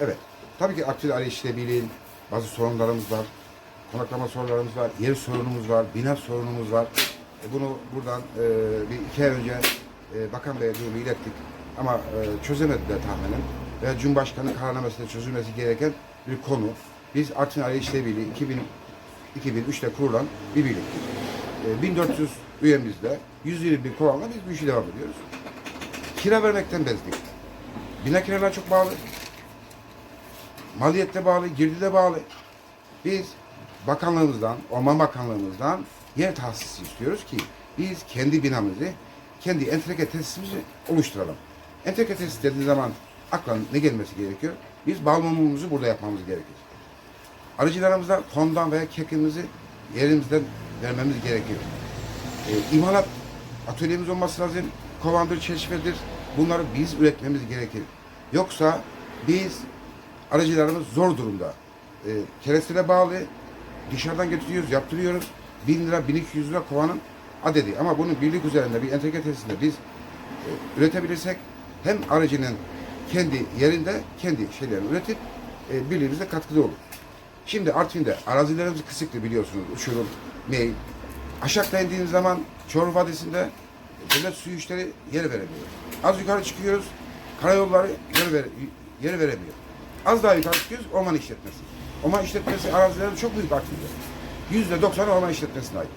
Evet. Tabii ki aktif arayış işlemiyle bazı sorunlarımız var. Konaklama sorunlarımız var. Yer sorunumuz var. Bina sorunumuz var. E, bunu buradan e, bir iki ay önce e, Bakan Bey'e durumu ilettik. Ama e, çözemediler tahminen. Ve Cumhurbaşkanı kararnamesinde çözülmesi gereken bir konu. Biz Artvin Arayış İşleri 2000 2003'te kurulan bir birliktir. E, 1400 üyemizle 121 kovanla biz bu işi devam ediyoruz. Kira vermekten bezdik. Bina kiralar çok bağlı. Maliyette bağlı, girdide bağlı. Biz bakanlığımızdan, Orman Bakanlığımızdan yer tahsisi istiyoruz ki biz kendi binamızı, kendi entreke tesisimizi oluşturalım. Entreke tesis dediği zaman akla ne gelmesi gerekiyor? Biz balmumumuzu burada yapmamız gerekir. Arıcılarımıza tondan veya kekimizi yerimizden vermemiz gerekiyor. E, imalat atölyemiz olması lazım. Kovandır, çeşmedir. Bunları biz üretmemiz gerekir. Yoksa biz aracılarımız zor durumda. E, kerestele bağlı. Dışarıdan getiriyoruz, yaptırıyoruz. 1000 lira, 1200 lira kovanın adedi. Ama bunu birlik üzerinde bir entegre tesisinde biz e, üretebilirsek hem aracının kendi yerinde kendi şeylerini üretip e, birliğimize katkıda olur. Şimdi Artvin'de arazilerimiz kısıklı biliyorsunuz. Uçurum, meyil. Aşağıda indiğimiz zaman Çoruh Vadisi'nde devlet suyu işleri yer veremiyor. Az yukarı çıkıyoruz, karayolları yer, ver, yer veremiyor. Az daha yukarı çıkıyoruz, orman işletmesi. Orman işletmesi arazileri çok büyük Artvin'de. Yüzde doksan orman işletmesine ait.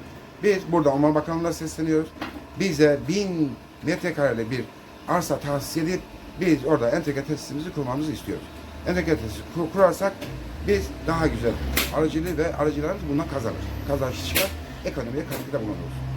Biz burada Orman Bakanlığı'na sesleniyoruz. Bize bin metrekarelik bir arsa tahsis edip biz orada entegre tesisimizi kurmamızı istiyoruz. Entegre tesisi kur- kurarsak biz daha güzel aracılığı ve aracılarımız bundan kazanır. Kazanç çıkar, ekonomiye katkıda bulunuruz.